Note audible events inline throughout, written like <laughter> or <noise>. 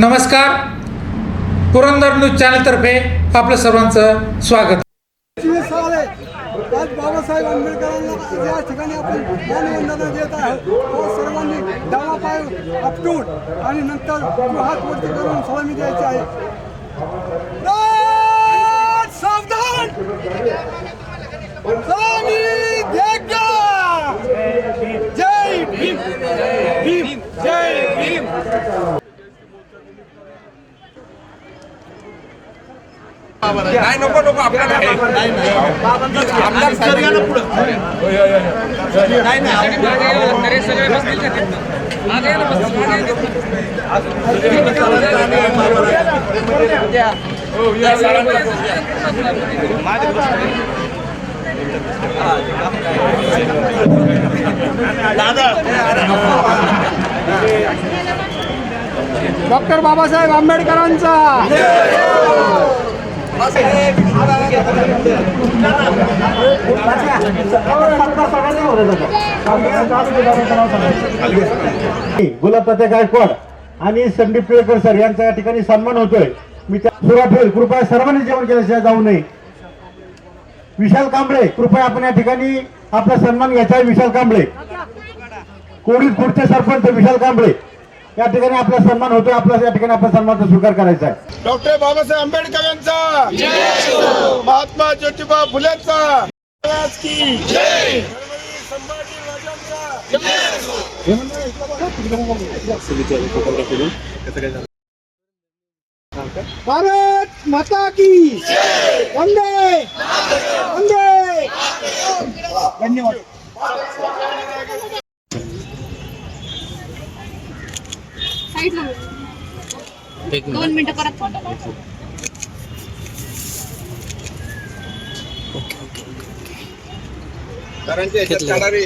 नमस्कार. पुरंदर न्यूज चॅनलतर्फे आपलं सर्वांचं स्वागत. आहे. आज बाबासाहेब आंबेडकरांना या ठिकाणी आपण मानवंदना देत आहोत. व सर्वांनी डावा पाय आपटून आणि नंतर हात वरती करून सलामी द्यायची आहे. सावधान! सलामी द्यायचा जय भीम भीम जय भीम नाही नको नको आपल्याला डॉक्टर बाबासाहेब आंबेडकरांचा. गुलाबतात्या गायकवाड आणि संदीप टिळकर सर यांचा या ठिकाणी सन्मान होतोय. मी त्या सुरुवात कृपया सर्वांनी जेवण केल्याशिवाय जाऊ नये. विशाल कांबळे कृपया आपण या ठिकाणी आपला सन्मान घ्यायचा आहे विशाल कांबळे. कोडीत खुर्चे सरपंच विशाल कांबळे. या ठिकाणी आपला सन्मान होतोय. आपला या ठिकाणी आपला सन्मानाचा स्वीकार करायचा आहे. डॉक्टर बाबासाहेब आंबेडकर यांचा. महात्मा ज्योतिबा फुलेंचा. भारत माता की वंदे। वंदे। धन्यवाद। हो. दोन मिनिटं परत जाणारे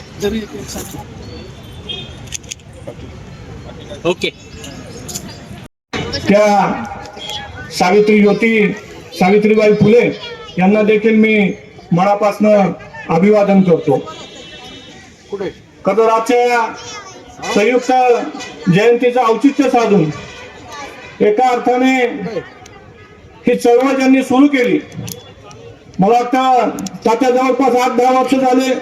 त्या सावित्री ज्योती सावित्रीबाई फुले यांना देखील मी मनापासनं अभिवादन करतो. कदराच्या संयुक्त जयंतीचं औचित्य साधून एका अर्थाने ही चळवळ ज्यांनी सुरू केली मला वाटतं त्याच्या जवळपास आठ दहा वर्ष झाले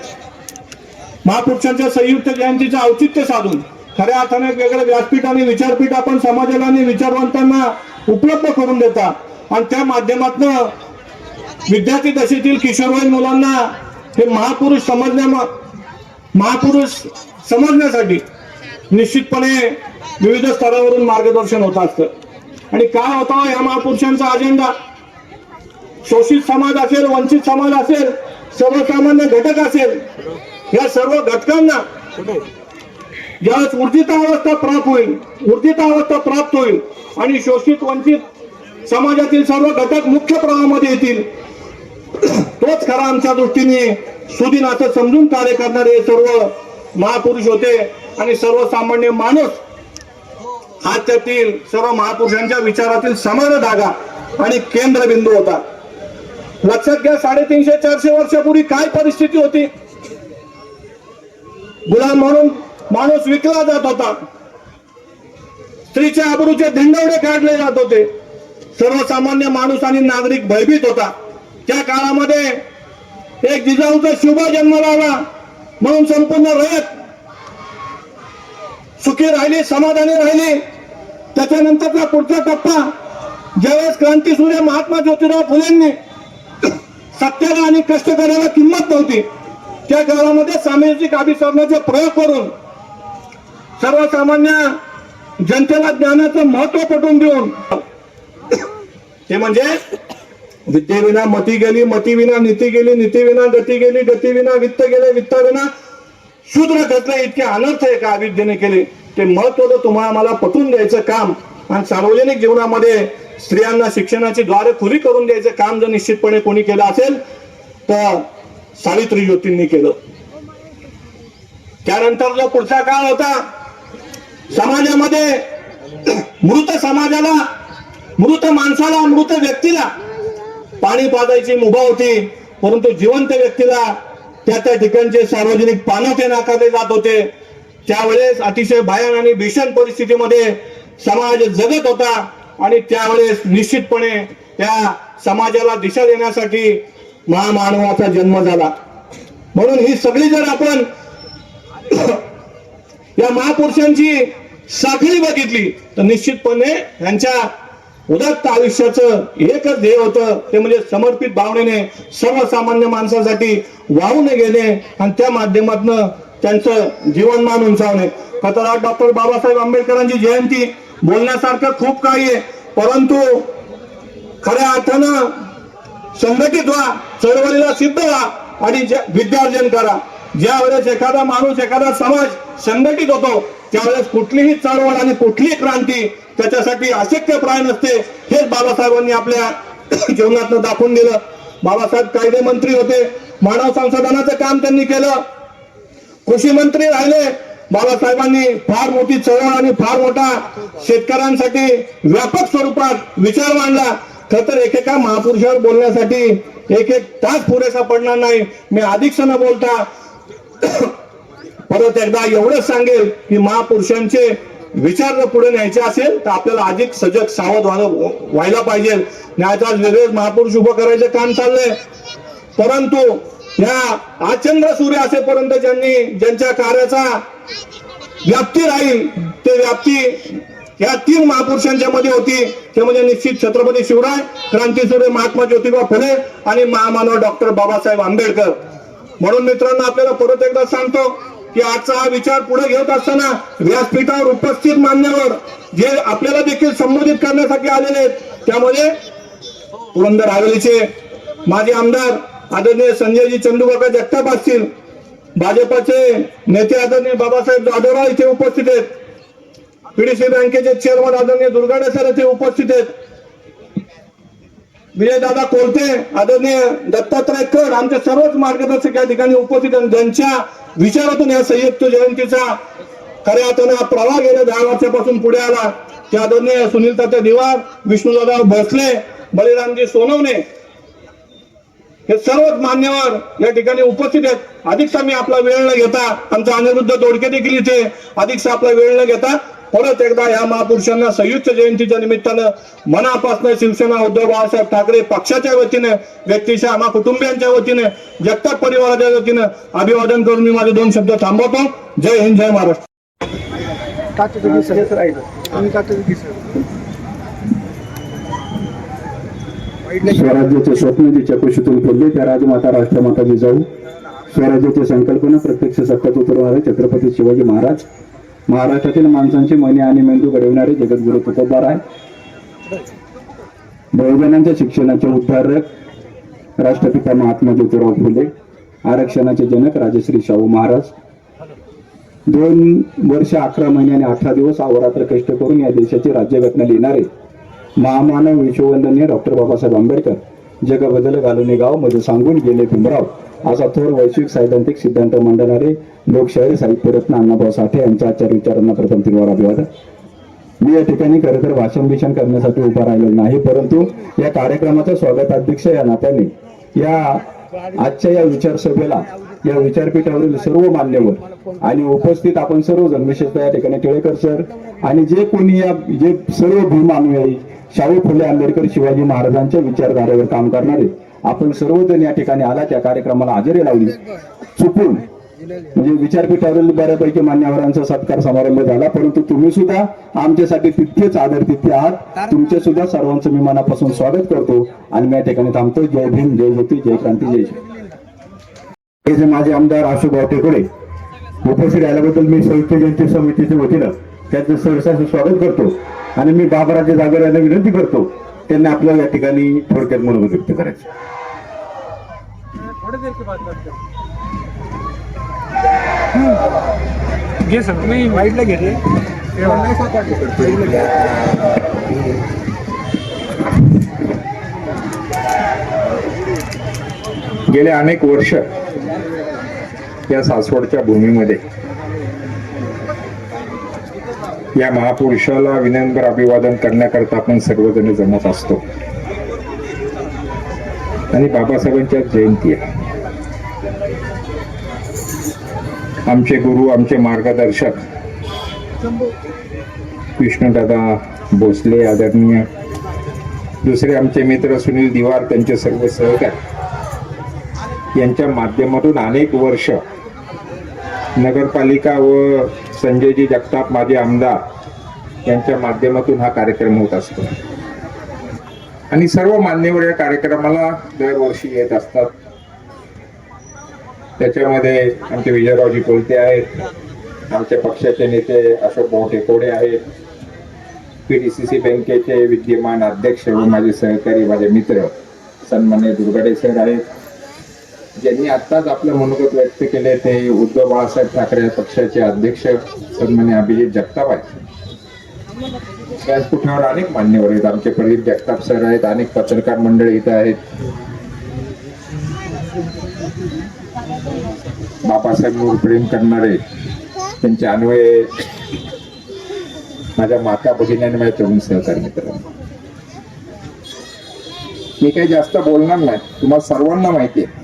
महापुरुषांच्या संयुक्त जयंतीचं औचित्य साधून खऱ्या अर्थाने वेगळं व्यासपीठ आणि विचारपीठ आपण समाजाला आणि विचारवंतांना उपलब्ध करून देता. आणि त्या माध्यमातून विद्यार्थी दशेतील किशोरवयीन मुलांना हे महापुरुष समजण्या महापुरुष समजण्यासाठी निश्चितपणे विविध स्तरावरून मार्गदर्शन होत असतं. आणि काय होता या महापुरुषांचा अजेंडा शोषित समाज असेल वंचित समाज असेल सर्वसामान्य घटक असेल या सर्व घटकांना ज्यावेळेस ऊर्जितावस्था प्राप्त होईल ऊर्जितावस्था प्राप्त होईल आणि शोषित वंचित समाजातील सर्व घटक मुख्य प्रवाहामध्ये येतील तोच खरा आमच्या दृष्टीने सुदिनाचं समजून कार्य करणारे सर्व महापुरुष होते आणि सर्वसामान्य माणूस हा त्यातील सर्व महापुरुषांच्या विचारातील समान धागा आणि केंद्रबिंदू होता. लक्षात घ्या साडेतीनशे चारशे वर्षापूर्वी काय परिस्थिती होती? गुलाम म्हणून माणूस विकला जात होता. स्त्रीच्या आबरूचे धिंडवडे काढले जात होते. सर्वसामान्य माणूस आणि नागरिक भयभीत होता. त्या काळामध्ये एक जिजाऊचा शुभ जन्म आला म्हणून संपूर्ण रयत सुखी राहिली समाधानी राहिली. त्याच्यानंतरचा पुढचा टप्पा ज्यावेळेस क्रांती सूर्य महात्मा ज्योतिराव फुलेंनी सत्याला आणि कष्टकऱ्याला किंमत नव्हती त्या काळामध्ये सामाजिक अभिसरणाचे प्रयोग करून सर्वसामान्य जनतेला ज्ञानाचं महत्त्व पटवून देऊन ते म्हणजे विद्येविना मती गेली मतीविना नीती गेली नीतीविना गती गेली गतीविना वित्त गेले वित्ताविना शूद्र घटले इतके अनर्थ का अविद्येने केले. ते महत्वाचं तुम्हाला मला पटवून द्यायचं काम. आणि सार्वजनिक जीवनामध्ये स्त्रियांना शिक्षणाची द्वारे खुली करून द्यायचं काम जर निश्चितपणे कोणी केलं असेल तर सावित्री ज्योतींनी केलं. त्यानंतर जो पुढचा काळ होता. समाजामध्ये मृत समाजाला मृत माणसाला मृत व्यक्तीला पाणी पाजायची मुभा होती. परंतु जिवंत व्यक्तीला त्या त्या ठिकाणचे सार्वजनिक पानवते नाकारले जात होते. त्यावेळेस अतिशय भयान आणि भीषण परिस्थितीमध्ये समाज जगत होता आणि त्यावेळेस निश्चितपणे त्या समाजाला दिशा देण्यासाठी महामानवाचा जन्म झाला. म्हणून ही सगळी जर आपण या महापुरुषांची साखळी बघितली तर निश्चितपणे यांच्या उदात्त आयुष्याचं एकच ध्येय होतं ते म्हणजे समर्पित भावनेने सर्वसामान्य माणसासाठी वाहून गेले आणि त्या माध्यमातून त्यांचं जीवनमान उंचावणे. खतर डॉक्टर बाबासाहेब आंबेडकरांची जयंती बोलण्यासारखं खूप काही आहे परंतु खऱ्या अर्थानं संघटित व्हा चळवळीला सिद्ध व्हा आणि विद्यार्जन करा. ज्या वेळेस एखादा माणूस एखादा समाज संघटित होतो त्यावेळेस कुठलीही चळवळ आणि कुठलीही क्रांती त्याच्यासाठी अशक्य प्राय नसते. हेच बाबासाहेबांनी आपल्या <coughs> जीवनातनं दाखवून दिलं. बाबासाहेब कायदे मंत्री होते. मानव संसाधनाचं काम त्यांनी केलं. कृषी मंत्री राहिले. बाबासाहेबांनी फार मोठी चळवळ आणि फार मोठा शेतकऱ्यांसाठी व्यापक स्वरूपात विचार मांडला. खर तर एकेका महापुरुषावर बोलण्यासाठी एक एक तास पुरेसा पडणार नाही. मी अधिक न बोलता. परत एकदा एवढंच सांगेल की महापुरुषांचे विचार जर पुढे न्यायचे असेल तर आपल्याला अधिक सजग सावध व्हायला व्हायला पाहिजे. न्यायाचा वेगळेच महापुरुष उभं करायचं काम चाललंय. परंतु या आचंद्र सूर्य असेपर्यंत ज्यांनी ज्यांच्या कार्याचा व्याप्ती राहील ते व्याप्ती या तीन महापुरुषांच्या मध्ये होती. ते म्हणजे निश्चित छत्रपती शिवराय क्रांतीसूर्य महात्मा ज्योतिबा फुले आणि महामानव डॉक्टर बाबासाहेब आंबेडकर. म्हणून मित्रांनो आपल्याला परत एकदा सांगतो की आजचा हा विचार पुढे घेत असताना व्यासपीठावर उपस्थित मान्यवर जे आपल्याला देखील संबोधित करण्यासाठी आलेले आहेत त्यामध्ये पुरंदर हवेलीचे माजी आमदार आदरणीय संजयजी चंदूकाका जगताप असतील भाजपाचे नेते आदरणीय बाबासाहेब जाधवराव इथे उपस्थित आहेत पीडीसी बँकेचे चेअरमन आदरणीय दुर्गाडे सर इथे उपस्थित आहेत विजयदादा कोलते आदरणीय दत्तात्रय कर आमचे सर्वच मार्गदर्शक या ठिकाणी उपस्थित आहेत. ज्यांच्या विचारातून या संयुक्त जयंतीचा खऱ्या अर्थानं हा प्रवाह गेल्या दहा वर्षापासून पुढे आला. ते आदरणीय सुनील तात्या दिवार विष्णूदादा भोसले बलिरामजी सोनवणे हे सर्वच मान्यवर या ठिकाणी उपस्थित आहेत. अधिकचा मी आपला वेळ न घेता आमचा अनिरुद्ध दोडके देखील इथे अधिकचा आपला वेळ न घेता परत एकदा या महापुरुषांना संयुक्त जयंतीच्या निमित्तानं मनापासून शिवसेना उद्धव बाळासाहेब ठाकरे पक्षाच्या वतीने व्यक्तीच्या आम्हा कुटुंबियांच्या वतीने जगताप परिवाराच्या वतीनं अभिवादन करून मी माझे दोन शब्द थांबवतो. जय हिंद जय महाराष्ट्र. स्वराज्याचे स्वप्न जे कुशीतून फुलले त्या राजमाता राष्ट्रमाता जिजाऊ स्वराज्याची संकल्पना प्रत्यक्ष सत्यात उतरवणारे छत्रपती शिवाजी महाराज. महाराष्ट्रातील माणसांची मने आणि मेंदू घडविणारे जगद्गुरु तुकोबार आहे बहुजनांच्या शिक्षणाचे उद्धारक राष्ट्रपिता महात्मा ज्योतिराव फुले आरक्षणाचे जनक राजश्री शाहू महाराज. दोन वर्ष अकरा महिने आणि अठरा दिवस अहोरात्र कष्ट करून या देशाची राज्यघटना लिहिणारे महामानव विश्ववंदनीय डॉक्टर बाबासाहेब आंबेडकर. जग बदल घालून गावमध्ये सांगून गेले भीमराव. असा थोर वैश्विक सैद्धांतिक सिद्धांत मांडणारे लोकशाहीर साहित्यरत्न अण्णाभाऊ साठे यांच्या आचार विचारांना प्रथम तीनवार अभिवादन. मी या ठिकाणी खरं तर भाषण भीषण करण्यासाठी उभा राहिलो नाही परंतु या कार्यक्रमाचा स्वागताध्यक्ष या नात्याने या आजच्या या विचार सभेला या विचारपीठावरील सर्व मान्यवर आणि उपस्थित आपण सर्वजण विशेषतः या ठिकाणी टिळेकर सर आणि जे कोणी या जे सर्व भीमानुयायी शाहू फुले आंबेडकर शिवाजी महाराजांच्या विचारधारेवर काम करणारे. आपण सर्वजण या ठिकाणी आला त्या कार्यक्रमाला हजेरी लावली. चुकून म्हणजे विचारपीठावरील बऱ्यापैकी मान्यवरांचा सत्कार समारंभ झाला परंतु तुम्ही सुद्धा आमच्यासाठी तितकेच आदर तिथे आहात. तुमचे सुद्धा सर्वांचं मी मनापासून स्वागत करतो आणि मी या ठिकाणी थांबतो जय भीम जय ज्योती जय क्रांती जय हे जे माझे आमदार अशोक टेकडे उपस्थित राहिल्याबद्दल मी संयुक्त जयंती समितीच्या वतीनं त्यांचं सहसा स्वागत करतो. आणि मी बाबराच्या जागर यांना विनंती करतो त्यांनी आपल्या या ठिकाणी थोडक्यात मनोगत व्यक्त करायचं. घे सर मी वाईटला घेते गेले अनेक वर्ष या सासवडच्या भूमीमध्ये या महापुरुषाला विनम्र अभिवादन करण्याकरता आपण सर्वजण जमत असतो. आणि बाबासाहेबांच्या जयंती आहे. आमचे गुरु आमचे मार्गदर्शक विष्णूदादा भोसले आदरणीय दुसरे आमचे मित्र सुनील दिवार त्यांचे सर्व सहकार यांच्या माध्यमातून अनेक वर्ष नगरपालिका व संजयजी जगताप माजी आमदार यांच्या माध्यमातून हा कार्यक्रम होत असतो. आणि सर्व मान्यवर या कार्यक्रमाला दरवर्षी येत असतात. त्याच्यामध्ये आमचे विजयरावजी कोलते आहेत आमच्या पक्षाचे नेते अशोक भाऊ टेकोडे आहेत पी डी सी सी बँकेचे विद्यमान अध्यक्ष व माझे सहकारी माझे मित्र सन्मान्य दुर्गाडे सर आहेत. ज्यांनी आत्ताच आपलं मनोगत व्यक्त केले ते उद्धव बाळासाहेब ठाकरे पक्षाचे अध्यक्ष सन्मान्य अभिजित जगताप आहेत. व्यासपीठावर अनेक मान्यवर आहेत. आमचे प्रदीप जगताप सर आहेत. अनेक पत्रकार मंडळी इथं आहेत. बाबासाहेबांवर प्रेम करणारे त्यांचे अन्वये माझ्या माता भगिनी आणि माझ्या तरुण सहकारी मित्रांनो मी काही जास्त बोलणार नाही. तुम्हाला सर्वांना माहिती आहे.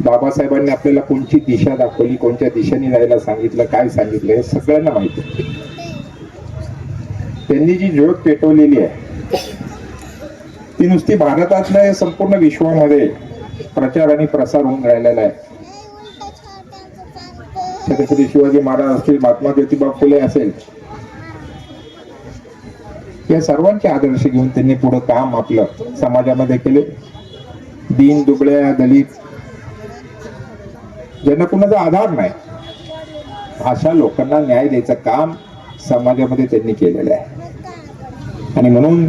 बाबासाहेबांनी आपल्याला कोणची दिशा दाखवली कोणत्या दिशेने जायला सांगितलं काय सांगितलं हे सगळ्यांना माहिती त्यांनी जी ज्योत पेटवलेली आहे ती नुसती भारतात नाही संपूर्ण विश्वामध्ये प्रचार आणि प्रसार होऊन राहिलेला आहे. छत्रपती शिवाजी महाराज असतील महात्मा ज्योतिबा फुले असेल या सर्वांचे आदर्श घेऊन त्यांनी पुढे काम आपलं समाजामध्ये केले. दीन दुबळ्या दलित ज्यांना कुणाचा आधार नाही. अशा लोकांना न्याय द्यायचं काम समाजामध्ये त्यांनी केलेलं आहे. आणि म्हणून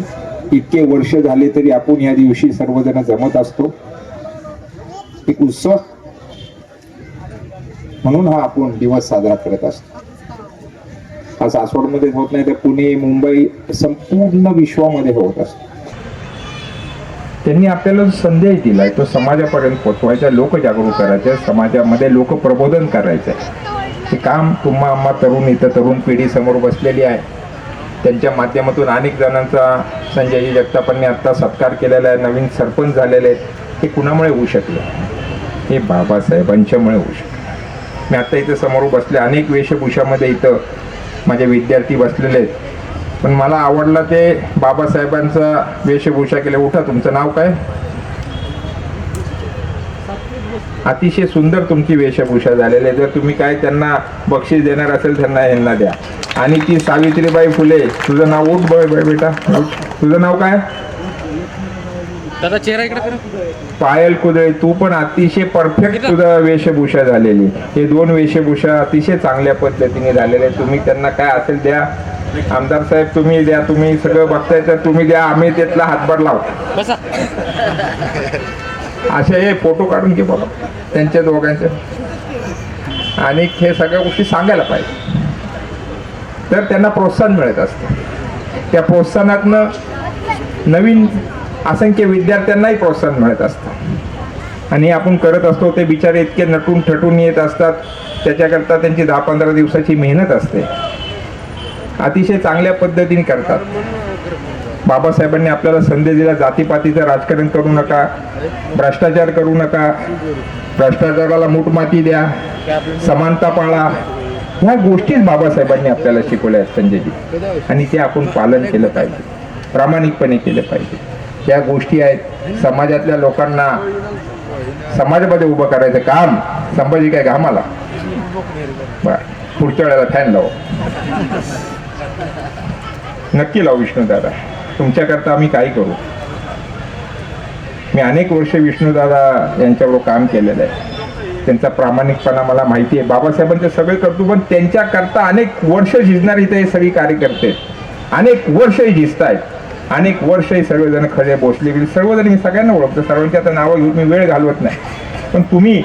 इतके वर्ष झाले तरी आपण या दिवशी सर्वजण जमत असतो. एक उत्सव. म्हणून हा आपण दिवस साजरा करत असतो. हा सासवडमध्ये होत नाही तर पुणे मुंबई संपूर्ण विश्वामध्ये होत असतो. त्यांनी आपल्याला जो संदेश दिलाय तो समाजापर्यंत पोचवायचा लोकजागरूक करायचा समाजामध्ये लोकप्रबोधन करायचं हे काम तुम्हा आम्हा तरुण इथं तरुण पिढी समोर बसलेली आहे. त्यांच्या माध्यमातून अनेक जणांचा संजयजी जगतापांनी आत्ता सत्कार केलेला आहे नवीन सरपंच झालेले आहेत. हे कुणामुळे होऊ शकलं? हे बाबासाहेबांच्यामुळे होऊ शकलं. मी आत्ता इथं समोर बसले अनेक वेशभूषामध्ये इथं माझे विद्यार्थी बसलेले आहेत. पण मला आवडला ते बाबासाहेबांचा वेशभूषा केले. उठा तुमचं नाव काय? अतिशय सुंदर तुमची वेशभूषा झालेली आहे. जर तुम्ही काय त्यांना बक्षीस देणार असेल त्यांना यांना द्या. आणि ती सावित्रीबाई फुले तुझं नाव उठ बळ बळ बेटा. तुझं नाव काय? चेहरा इकडे पायल कुदळे तू पण अतिशय परफेक्ट तुझं वेशभूषा झालेली हे दोन वेशभूषा अतिशय चांगल्या पद्धतीने झालेले तुम्ही त्यांना काय असेल द्या. आमदार साहेब तुम्ही द्या तुम्ही सगळं बघताय तर तुम्ही द्या आम्ही त्यातला हातभार लावू. बसा. असे हे फोटो काढून घे बाबा त्यांच्या दोघांचे. आणि हे सगळ्या गोष्टी सांगायला पाहिजे. तर त्यांना प्रोत्साहन मिळत असतं. त्या प्रोत्साहनातनं नवीन असंख्य विद्यार्थ्यांनाही प्रोत्साहन मिळत असतं. आणि आपण करत असतो ते बिचारे इतके नटून ठटून येत असतात. त्याच्याकरता त्यांची दहा पंधरा दिवसाची मेहनत असते. अतिशय चांगल्या पद्धतीने करतात. बाबासाहेबांनी आपल्याला संदेश दिला जातीपातीचं राजकारण करू नका भ्रष्टाचार करू नका भ्रष्टाचाराला मूठमाती द्या समानता पाळा. ह्या गोष्टीच बाबासाहेबांनी आपल्याला शिकवल्या आहेत संजयजी. आणि ते आपण पालन केलं पाहिजे प्रामाणिकपणे केलं पाहिजे. या गोष्टी आहेत समाजातल्या लोकांना समाजामध्ये उभं करायचं काम. संभाजी काय घामाला? बर पुढच्या वेळेला फॅन लाव. नक्की लावू विष्णूदादा. तुमच्याकरता आम्ही काय करू. मी अनेक वर्ष विष्णूदादा यांच्याबरोबर काम केलेलं आहे. त्यांचा प्रामाणिकपणा मला माहिती आहे. बाबासाहेबांचे सगळे करतो पण त्यांच्याकरता अनेक वर्ष झिजणार इथे हे सगळी कार्यकर्ते. अनेक वर्षही झिजत आहेत अनेक वर्षही सर्वजण खडे बोसले गेले. सर्वजण मी सगळ्यांना ओळखतो. सर्वांची आता नावं घेऊन मी वेळ घालवत नाही. पण तुम्ही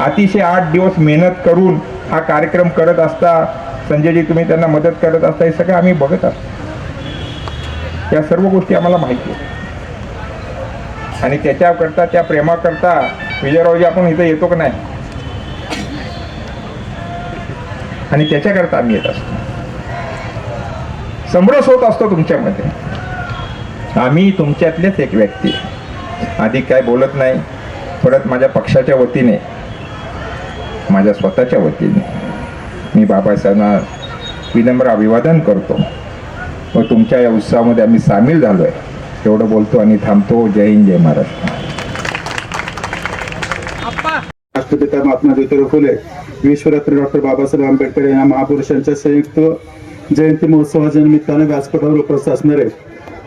अतिशय आठ दिवस मेहनत करून हा कार्यक्रम करत असता संजयजी तुम्ही त्यांना मदत करत असता हे सगळं आम्ही बघत असतो. या सर्व गोष्टी आम्हाला माहिती आहेत. आणि त्याच्याकरता त्या प्रेमाकरता विजयरावजी आपण इथं येतो का नाही? आणि त्याच्याकरता आम्ही येत असतो. समरस होत असतो तुमच्यामध्ये. आम्ही तुमच्यातलेच एक व्यक्ती. अधिक काय बोलत नाही परत माझ्या पक्षाच्या वतीने माझ्या स्वतःच्या वतीने मी बाबासाहेबांना विनम्र अभिवादन करतो. व तुमच्या या उत्सवामध्ये आम्ही सामील झालो आहे एवढं बोलतो आणि थांबतो. जय हिंद जय महाराष्ट्र. राष्ट्रपिता महात्मा ज्योतिराव फुले विश्वरत्न डॉक्टर बाबासाहेब आंबेडकर या महापुरुषांच्या संयुक्त जयंती महोत्सवाच्या निमित्तानं व्यासपीठावर उपस्थित असणारे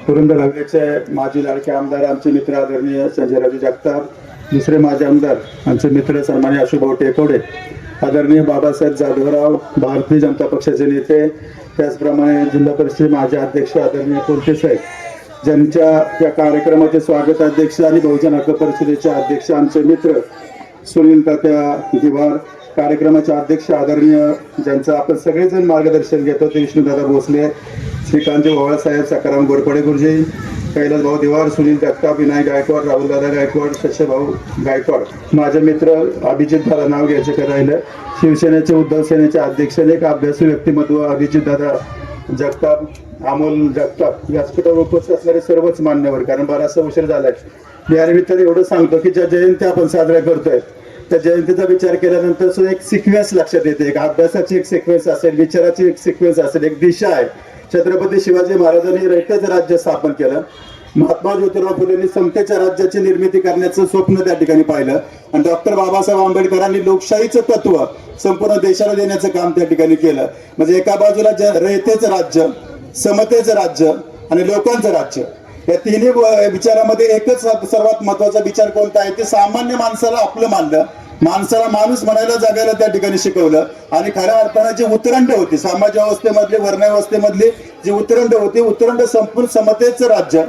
पुरंदर हवेचे माजी लाडके आमदार आमचे मित्र आदरणीय संजयराजे जगताप दुसरे माजी आमदार आमचे मित्र सन्मान्य अशोभाऊ टेकोडे आदरणीय बाबासाहेब जाधवराव भारतीय जनता पक्षाचे नेते त्याचप्रमाणे जिल्हा परिषद माजी अध्यक्ष आदरणीय कोलते साहेब ज्यांच्या या कार्यक्रमाचे स्वागत अध्यक्ष आणि बहुजन हक्क परिषदेचे अध्यक्ष आमचे मित्र सुनील तात्या दिवार कार्यक्रमाचे अध्यक्ष आदरणीय ज्यांचं आपण सगळेजण मार्गदर्शन घेतो ते विष्णुदादा भोसले श्रीकांत साहेब सकाराम गोडपडे गुरुजी कैलास भाऊ दिवार सुनील जगताप विनायक गायकवाड राहुलदादा गायकवाड शशभाऊ गायकवाड. माझे मित्र अभिजित दादा नाव घ्यायचं करायला शिवसेनेचे उद्धव सेनेचे अध्यक्ष एक अभ्यासू व्यक्तिमत्व अभिजित दादा जगताप अमोल जगताप. व्यासपीठावर उपस्थित असणारे सर्वच मान्यवर कारण बराचसा उशीर झालाय या निमित्ताने एवढं सांगतो की ज्या जयंती आपण साजऱ्या करतोय. त्या जयंतीचा विचार केल्यानंतर सुद्धा एक सिक्वेन्स लक्षात येते. एक अभ्यासाची एक सिक्वेन्स असेल विचाराची एक सिक्वेन्स असेल एक दिशा आहे. छत्रपती शिवाजी महाराजांनी रयतेचं राज्य स्थापन केलं. महात्मा ज्योतिराव फुलेंनी समतेच्या राज्याची निर्मिती करण्याचं स्वप्न त्या ठिकाणी पाहिलं. आणि डॉक्टर बाबासाहेब आंबेडकरांनी लोकशाहीचं तत्व संपूर्ण देशाला देण्याचं काम त्या ठिकाणी केलं. म्हणजे एका बाजूला रयतेचं राज्य समतेचं राज्य आणि लोकांचं राज्य या तिन्ही विचारामध्ये एकच सर्वात महत्त्वाचा विचार कोणता आहे? ते सामान्य माणसाला आपलं मानलं. माणसाला माणूस म्हणायला जागायला त्या ठिकाणी शिकवलं. आणि खऱ्या अर्थानं जी उतरंड होती समाज अवस्थेमधले वर्णावस्थेमधली जी उतरंड होती उतरंड संपूर्ण समतेचं राज्य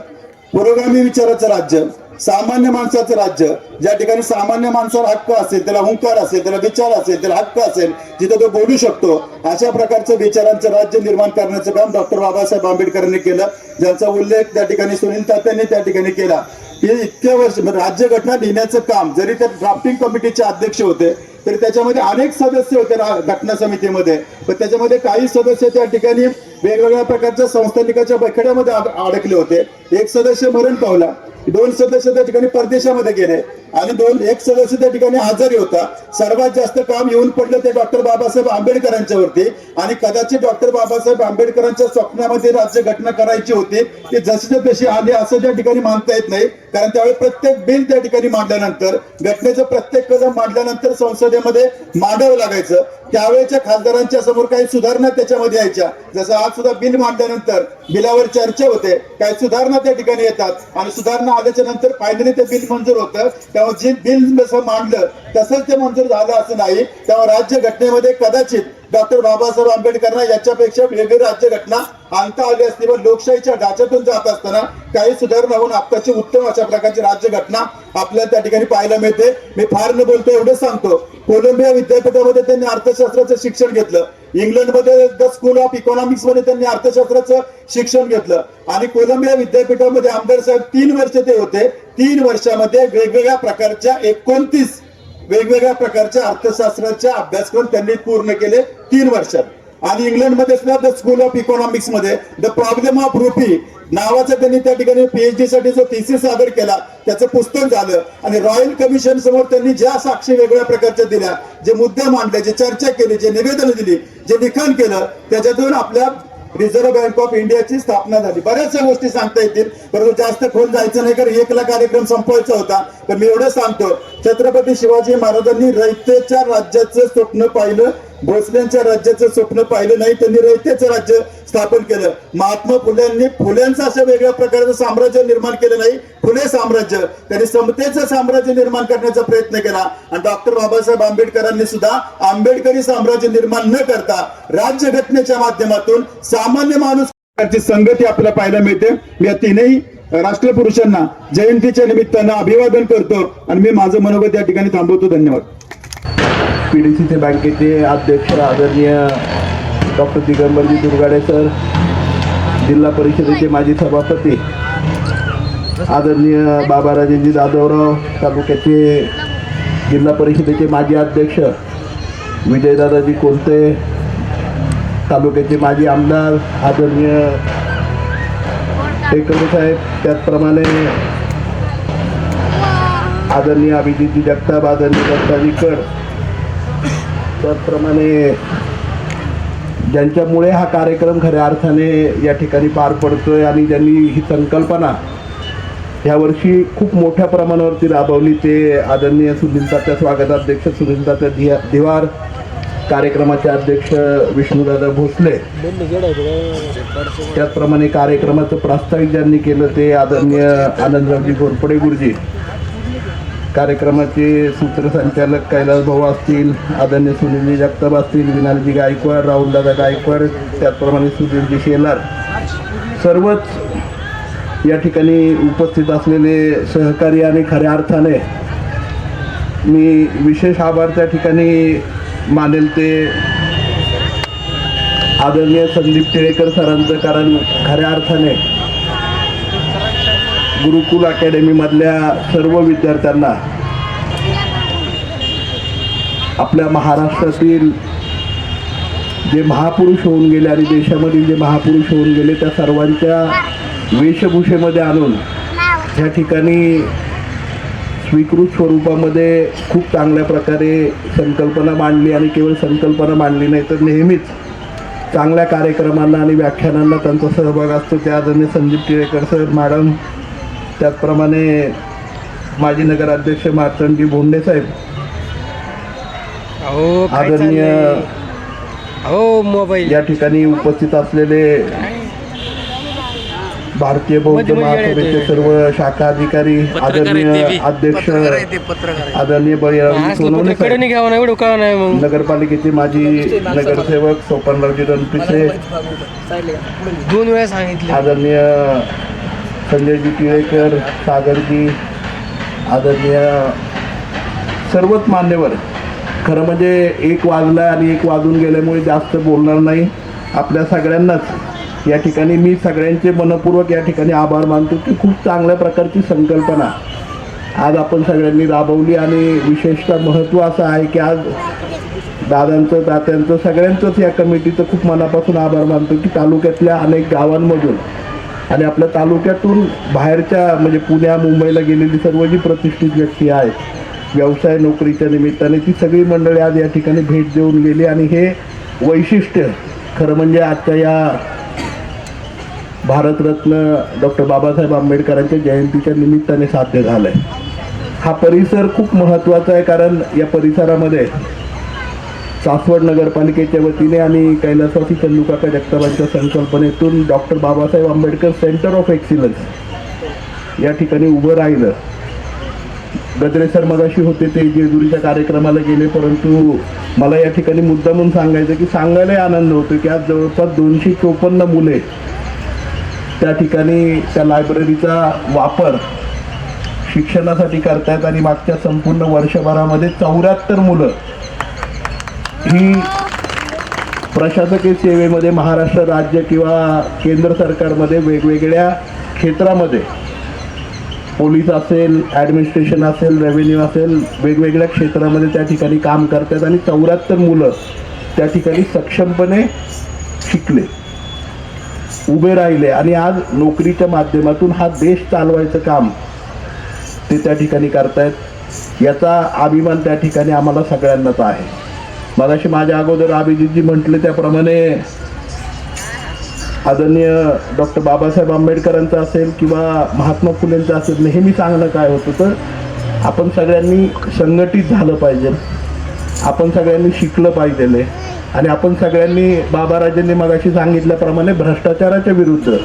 पुरोगामी विचाराचं राज्य सामान्य माणसाचं राज्य ज्या ठिकाणी सामान्य माणसाला हक्क असेल त्याला हुंकार असेल त्याला विचार असेल त्याला हक्क असेल जिथे तो बोलू शकतो अशा प्रकारचं विचारांचं राज्य निर्माण करण्याचं काम डॉक्टर बाबासाहेब आंबेडकरांनी केलं. ज्यांचा उल्लेख त्या ठिकाणी सुनील तात्यांनी त्या ठिकाणी केला. की इतक्या वर्ष म्हणजे राज्यघटना लिहिण्याचं काम जरी ते ड्राफ्टिंग कमिटीचे अध्यक्ष होते तरी त्याच्यामध्ये अनेक सदस्य होते घटना समितीमध्ये. पण त्याच्यामध्ये काही सदस्य त्या ठिकाणी वेगवेगळ्या प्रकारच्या संस्थानिकाच्या बखेड्यामध्ये अडकले होते. एक सदस्य मरण पावला. दोन सदस्य त्या ठिकाणी परदेशामध्ये गेले आणि दोन एक सदस्य त्या ठिकाणी आजारी होता. सर्वात जास्त काम येऊन पडलं ते डॉक्टर बाबासाहेब आंबेडकरांच्या वरती. आणि कदाचित डॉक्टर बाबासाहेब आंबेडकरांच्या स्वप्नामध्ये राज्यघटना करायची होती. ती जशी तशी आली असं त्या ठिकाणी मानता येत नाही. कारण त्यावेळी प्रत्येक बिल त्या ठिकाणी मांडल्यानंतर घटनेचं प्रत्येक कदम मांडल्यानंतर संसदेमध्ये मांडावं लागायचं. त्यावेळेच्या खासदारांच्या समोर काही सुधारणा त्याच्यामध्ये यायच्या. जसं आज सुद्धा बिल मांडल्यानंतर बिलावर चर्चा होते. काही सुधारणा त्या ठिकाणी येतात. आणि सुधारणा आल्याच्यानंतर फायनली ते बिल मंजूर होतं. तेव्हा जे बिल जसं मांडलं तसंच ते मंजूर झालं असं नाही. तेव्हा राज्य घटनेमध्ये कदाचित डॉक्टर बाबासाहेब आंबेडकरांना याच्यापेक्षा वेगळी राज्यघटना आणता आली असती व लोकशाहीच्या ढाच्यातून जात असताना काही सुधारणा होऊन आत्ताची उत्तम अशा प्रकारची राज्यघटना आपल्याला त्या ठिकाणी पाहायला मिळते. मी फार न बोलतो एवढंच सांगतो. कोलंबिया विद्यापीठामध्ये त्यांनी अर्थशास्त्राचं शिक्षण घेतलं. इंग्लंडमध्ये द स्कूल ऑफ इकॉनॉमिक्समध्ये त्यांनी अर्थशास्त्राचं शिक्षण घेतलं. आणि कोलंबिया विद्यापीठामध्ये आमदार साहेब तीन वर्ष ते होते. तीन वर्षामध्ये वेगवेगळ्या प्रकारच्या एकोणतीस वेगवेगळ्या प्रकारच्या अर्थशास्त्राचे अभ्यासक्रम त्यांनी पूर्ण केले तीन वर्षात. आणि इंग्लंडमध्ये सुद्धा द स्कूल ऑफ इकॉनॉमिक्समध्ये द प्रॉब्लेम ऑफ रुपी नावाचा त्यांनी त्या ठिकाणी पीएचडी साठी जो थिसिस सादर केला त्याचं पुस्तक झालं. आणि रॉयल कमिशन समोर त्यांनी ज्या साक्षी वेगवेगळ्या प्रकारच्या दिल्या जे मुद्दे मांडले जे चर्चा केली जे निवेदन दिली जे लिखाण केलं त्याच्यातून आपल्या रिझर्व्ह बँक ऑफ इंडियाची स्थापना झाली. बऱ्याचशा गोष्टी सांगता येतील. परंतु जास्त खोल जायचं नाही कारण एकला कार्यक्रम संपवायचा होता. पण मी एवढं सांगतो छत्रपती शिवाजी महाराजांनी रयतेच्या राज्याचं स्वप्न पाहिलं. भोसल्यांच्या राज्याचं स्वप्न पाहिलं नाही त्यांनी रयतेचं राज्य स्थापन केलं. महात्मा फुल्यांनी फुल्यांचं असं वेगळ्या प्रकारचं साम्राज्य निर्माण केलं नाही. फुले साम्राज्य. त्यांनी समतेचं साम्राज्य निर्माण करण्याचा प्रयत्न केला. आणि डॉक्टर बाबासाहेब आंबेडकरांनी सुद्धा आंबेडकरी साम्राज्य निर्माण न करता राज्यघटनेच्या माध्यमातून सामान्य माणूस संगती आपल्याला पाहायला मिळते. मी या तीनही राष्ट्रपुरुषांना जयंतीच्या निमित्तानं अभिवादन करतो. आणि मी माझं मनोगत या ठिकाणी थांबवतो. धन्यवाद. पीडीसीचे बँकेचे अध्यक्ष आदरणीय डॉक्टर दिगंबरजी दुर्गाडे सर जिल्हा परिषदेचे माजी सभापती आदरणीय बाबा राजेंजी जाधवराव तालुक्याचे जिल्हा परिषदेचे माजी अध्यक्ष विजयदादाजी कोलते तालुक्याचे माजी आमदार आदरणीय टेकवडे साहेब त्याचप्रमाणे आदरणीय अभिजितजी जगताप आदरणीय दत्ताजी कड त्याचप्रमाणे ज्यांच्यामुळे हा कार्यक्रम खऱ्या अर्थाने या ठिकाणी पार पडतोय आणि ज्यांनी ही संकल्पना ह्यावर्षी खूप मोठ्या प्रमाणावरती राबवली ते आदरणीय सुनील तात्या स्वागताध्यक्ष सुनील तात्या धिया दिवार कार्यक्रमाचे अध्यक्ष विष्णुदादा भोसले. त्याचप्रमाणे कार्यक्रमाचं प्रास्ताविक ज्यांनी केलं ते आदरणीय आनंदरावजी घोरपडे गुरुजी. कार्यक्रमाचे सूत्रसंचालक कैलास भाऊ असतील आदरणीय सुनीलजी जगताप असतील विनालजी गायकवाड राहुलदादा गायकवाड त्याचप्रमाणे सुधीरजी शेलार. सर्वच या ठिकाणी उपस्थित असलेले सहकारी आणि खऱ्या अर्थाने मी विशेष आभार त्या ठिकाणी मानेल ते आदरणीय संदीप टिळेकर सरांचं कारण खऱ्या अर्थाने गुरुकुल अकॅडमीमधल्या सर्व विद्यार्थ्यांना आपल्या महाराष्ट्रातील जे महापुरुष होऊन गेले आणि देशामधील जे महापुरुष होऊन गेले त्या सर्वांच्या वेशभूषेमध्ये आणून ह्या ठिकाणी स्वीकृत स्वरूपामध्ये खूप चांगल्या प्रकारे संकल्पना मांडली आणि केवळ संकल्पना मांडली नाही तर नेहमीच चांगल्या कार्यक्रमांना आणि व्याख्यानांना त्यांचा सहभाग असतो. त्या आदरणीय संदीप टिळेकर सर मॅडम त्याचप्रमाणे माजी नगराध्यक्ष मार्तंडजी भोंडे साहेब आदरणीय? अहो मोबाईल या ठिकाणी उपस्थित असलेले भारतीय बौद्ध महासभेचे. सर्व शाखा अधिकारी आदरणीय. अध्यक्ष. आदरणीय बळीराम सोनवणे मग नगरपालिकेचे माजी नगरसेवक सोपनरावजी रणपिसे दोन वेळा सांगितले आदरणीय संजयजी टिळेकर सागरजी आदरणीय सर्वच मान्यवर. खरं म्हणजे एक वाजला आणि एक वाजून गेल्यामुळे जास्त बोलणार नाही. आपल्या सगळ्यांनाच. या ठिकाणी मी सगळ्यांचे मनपूर्वक या ठिकाणी आभार मानतो की खूप चांगल्या प्रकारची संकल्पना आज आपण सगळ्यांनी राबवली आणि विशेषतः महत्त्व असं आहे की आज दादांचं तात्यांचं सगळ्यांचंच या कमिटीचं खूप मनापासून आभार मानतो की तालुक्यातल्या अनेक गावांमधून आणि आपल्या तालुक्यातून बाहेरच्या म्हणजे पुण्या मुंबईला गेलेली सर्व जी प्रतिष्ठित व्यक्ती आहेत व्यवसाय नोकरीच्या निमित्ताने ती सगळी मंडळी आज या ठिकाणी भेट देऊन गेली. आणि हे वैशिष्ट्य खरं म्हणजे आजच्या या भारतरत्न डॉक्टर बाबासाहेब आंबेडकरांच्या जयंतीच्या निमित्ताने साध्य झालं आहे हा परिसर खूप महत्त्वाचा आहे कारण या परिसरामध्ये सासवड नगरपालिकेच्या वतीने आणि कैलासवासी चंदुकाका जगताबांच्या संकल्पनेतून doctor Babasaheb Ambedkar centre of excellence या ठिकाणी उभं राहिलं. गद्रे सर मगाशी होते ते जेजुरीच्या कार्यक्रमाला गेले परंतु मला या ठिकाणी मुद्दा म्हणून सांगायचं की सांगायलाही आनंद होतो की आज जवळपास दोनशे चोपन्न मुले त्या ठिकाणी त्या लायब्ररीचा वापर शिक्षणासाठी करतायत आणि मागच्या संपूर्ण वर्षभरामध्ये चौऱ्याहत्तर मुलं ही प्रशासकीय सेवेमध्ये महाराष्ट्र राज्य किंवा केंद्र सरकारमध्ये वेगवेगळ्या क्षेत्रामध्ये पोलीस असेल ॲडमिनिस्ट्रेशन असेल रेव्हेन्यू असेल वेगवेगळ्या क्षेत्रामध्ये त्या ठिकाणी काम करतात आणि चौऱ्याहत्तर मुलं त्या ठिकाणी सक्षमपणे शिकले उभे राहिले आणि आज नोकरीच्या माध्यमातून हा देश चालवायचं काम ते त्या ठिकाणी करतायत याचा अभिमान त्या ठिकाणी आम्हाला सगळ्यांनाच आहे. मगाशी माझ्या अगोदर अभिजितजी म्हटले त्याप्रमाणे आदरणीय डॉक्टर बाबासाहेब आंबेडकरांचं असेल किंवा महात्मा फुलेंचं असेल नेहमी सांगणं काय होतं तर आपण सगळ्यांनी संघटित झालं पाहिजे. आपण सगळ्यांनी शिकलं पाहिजे. आणि आपण सगळ्यांनी बाबाराजांनी मगाशी सांगितल्याप्रमाणे भ्रष्टाचाराच्या विरुद्ध.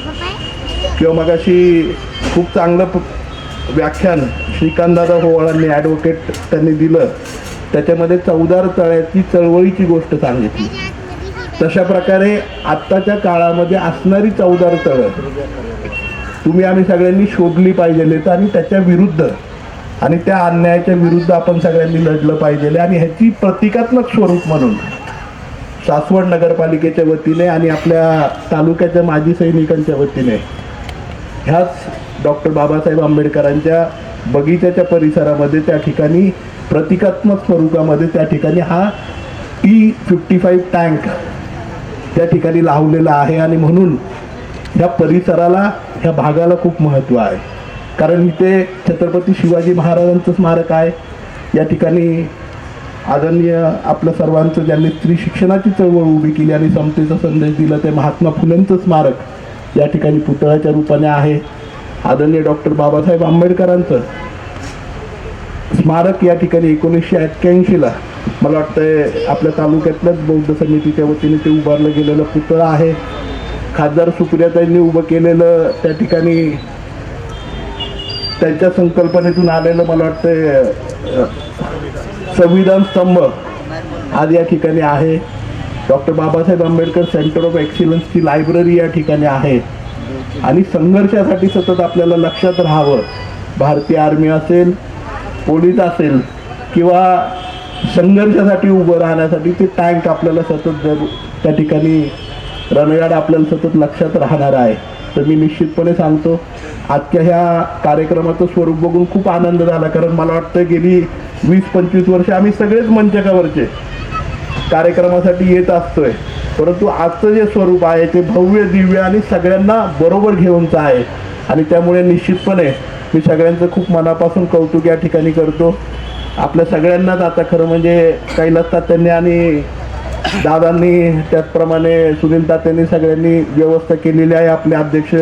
किंवा मगाशी खूप चांगलं व्याख्यान श्रीकांतदादा होवाळांनी ॲडव्होकेट त्यांनी दिलं. त्याच्यामध्ये चौदार तळ्याची चळवळीची गोष्ट सांगितली. तशा प्रकारे आत्ताच्या काळामध्ये असणारी चौदार तळं तुम्ही आम्ही सगळ्यांनी शोधली पाहिजे आणि त्याच्या विरुद्ध आणि त्या अन्यायाच्या विरुद्ध आपण सगळ्यांनी लढलं पाहिजे आणि ह्याची प्रतिकात्मक स्वरूप म्हणून सासवड नगरपालिकेच्या वतीने आणि आपल्या तालुक्याच्या माजी सैनिकांच्या वतीने ह्याच डॉक्टर बाबासाहेब आंबेडकरांच्या बगीच्याच्या परिसरामध्ये त्या ठिकाणी प्रतिकात्मक स्वरूपामध्ये त्या ठिकाणी हा टी फिफ्टी फाईव्ह टँक त्या ठिकाणी लावलेला आहे. आणि म्हणून ह्या परिसराला ह्या भागाला खूप महत्त्व आहे. कारण इथे छत्रपती शिवाजी महाराजांचं स्मारक आहे. या ठिकाणी आदरणीय आपलं सर्वांचं ज्यांनी स्त्री शिक्षणाची चळवळ उभी केली आणि समतेचा संदेश दिला ते महात्मा फुलेंचं स्मारक या ठिकाणी पुतळ्याच्या रूपाने आहे. आदरणीय डॉक्टर बाबासाहेब आंबेडकरांचं स्मारक या ठिकाणी एकोणीसशे अठ्ठ्याऐंशीला मला वाटतं आपल्या तालुक्यातल्याच बौद्ध समितीच्या वतीने ते उभारलं गेलेलं पुतळं आहे. खासदार सुप्रियाताईंनी उभं केलेलं त्या ठिकाणी त्यांच्या संकल्पनेतून आलेलं मला वाटतं संविधान स्तंभ आज या ठिकाणी आहे. Doctor Babasaheb Ambedkar centre of एक्सिलन्सची library या ठिकाणी आहे. आणि संघर्षासाठी सतत आपल्याला लक्षात राहावं. भारतीय आर्मी असेल पोलीस असेल किंवा संघर्षासाठी उभं राहण्यासाठी ते टँक आपल्याला सतत जर त्या ठिकाणी रणगाड आपल्याला सतत लक्षात राहणार आहे. तर मी निश्चितपणे सांगतो आजच्या ह्या कार्यक्रमाचं स्वरूप बघून खूप आनंद झाला. कारण मला वाटतं गेली वीस पंचवीस वर्ष आम्ही सगळेच मंचकावरचे कार्यक्रमासाठी येत असतोय. परंतु आजचं जे स्वरूप आहे ते भव्य दिव्य आणि सगळ्यांना बरोबर घेऊनचं आहे. आणि त्यामुळे निश्चितपणे मी सगळ्यांचं खूप मनापासून कौतुक या ठिकाणी करतो. आपल्या सगळ्यांनाच आता खरं म्हणजे कैलास तात्यांनी आणि दादांनी त्याचप्रमाणे सुनील तात्यांनी सगळ्यांनी व्यवस्था केलेली आहे. आपले अध्यक्ष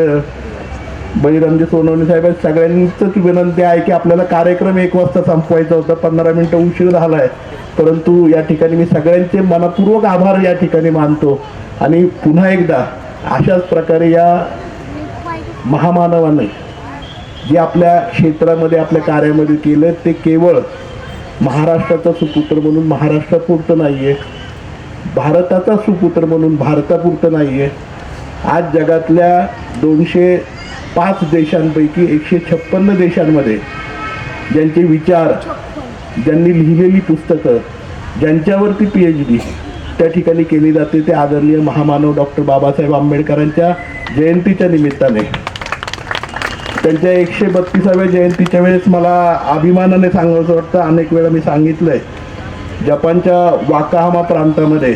बळीरामजी सोनवणे साहेब आहेत. सगळ्यांचंच विनंती आहे की आपल्याला कार्यक्रम एक वाजता संपवायचा होता. पंधरा मिनटं उशीर झाला आहे परंतु या ठिकाणी मी सगळ्यांचे मनपूर्वक आभार या ठिकाणी मानतो. आणि पुन्हा एकदा अशाच प्रकारे या महामानवाने जे आपल्या क्षेत्रामध्ये आपल्या कार्यामध्ये केलं ते केवळ महाराष्ट्राचा सुपुत्र म्हणून महाराष्ट्रापुरतं नाही आहे भारताचा सुपुत्र म्हणून भारतापुरतं नाही आहे आज जगातल्या दोनशे पाच देशांपैकी एकशे छप्पन्न देशांमध्ये ज्यांचे विचार ज्यांनी लिहिलेली पुस्तकं ज्यांच्यावरती पी एच डी त्या ठिकाणी केली जाते ते आदरणीय महामानव डॉक्टर बाबासाहेब आंबेडकरांच्या जयंतीच्या निमित्ताने. त्यांच्या एकशे बत्तीसाव्या जयंतीच्या वेळेस मला अभिमानाने सांगायचं वाटतं. अनेक वेळा मी सांगितलं आहे जपानच्या वाकाहामा प्रांतामध्ये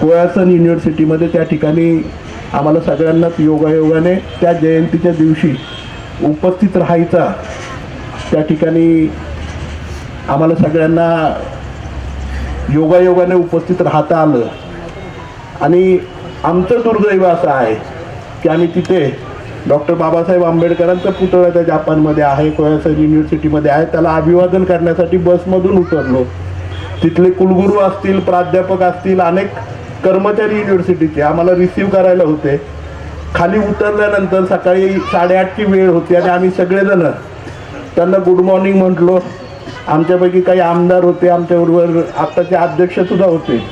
कोयासन युनिव्हर्सिटीमध्ये त्या ठिकाणी आम्हाला सगळ्यांनाच योगायोगाने त्या जयंतीच्या दिवशी उपस्थित राहायचा. त्या ठिकाणी आम्हाला सगळ्यांना योगायोगाने उपस्थित राहता आलं. आणि आमचं दुर्दैव असं आहे की आम्ही तिथे डॉक्टर बाबासाहेब आंबेडकरांचा पुतळा त्या जापानमध्ये आहे कोयासन युनिव्हर्सिटीमध्ये आहे. त्याला अभिवादन करण्यासाठी बसमधून उतरलो. तिथले कुलगुरू असतील प्राध्यापक असतील अनेक कर्मचारी युनिव्हर्सिटीचे. आम्हाला रिसीव करायला होते. खाली उतरल्यानंतर सकाळी साडेआठची वेळ होती आणि आम्ही सगळेजण त्यांना गुड मॉर्निंग म्हटलो. आमच्यापैकी काही आमदार होते आमच्याबरोबर आत्ताचे अध्यक्षसुद्धा होते.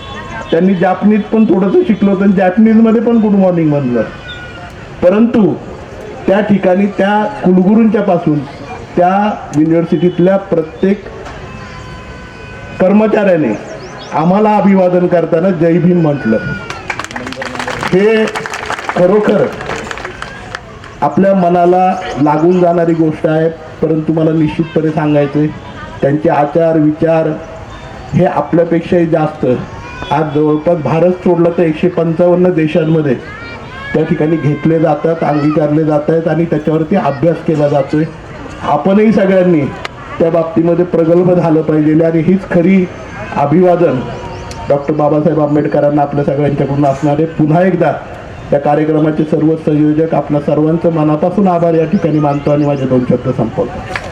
त्यांनी जापनीज पण थोडंसं शिकलो होतं आणि जॅपनीजमध्ये पण गुड मॉर्निंग म्हणलं. परंतु त्या ठिकाणी त्या कुलगुरूंच्या पासून त्या युनिव्हर्सिटीतल्या प्रत्येक कर्मचाऱ्याने आम्हाला अभिवादन करताना जय भीम म्हटलं. हे खरोखर आपल्या मनाला लागून जाणारी गोष्ट आहे परंतु मला निश्चितपणे सांगायचं त्यांचे आचार विचार हे आपल्यापेक्षाही जास्त. आज जवळपास भारत सोडलं तर एकशे पंचावन्न देशांमध्ये त्या ठिकाणी घेतले जातात अंगीकारले जात आहेत आणि त्याच्यावरती अभ्यास केला जातोय. आपणही सगळ्यांनी त्या बाबतीमध्ये प्रगल्भ झालं पाहिजे आणि हीच खरी अभिवादन डॉक्टर बाबासाहेब आंबेडकरांना आपल्या सगळ्यांच्याकडून असणारे पुन्हा एकदा त्या कार्यक्रमाचे सर्व संयोजक आपल्या सर्वांचं मनापासून आभार या ठिकाणी मानतो आणि माझे दोन शब्द संपवतो.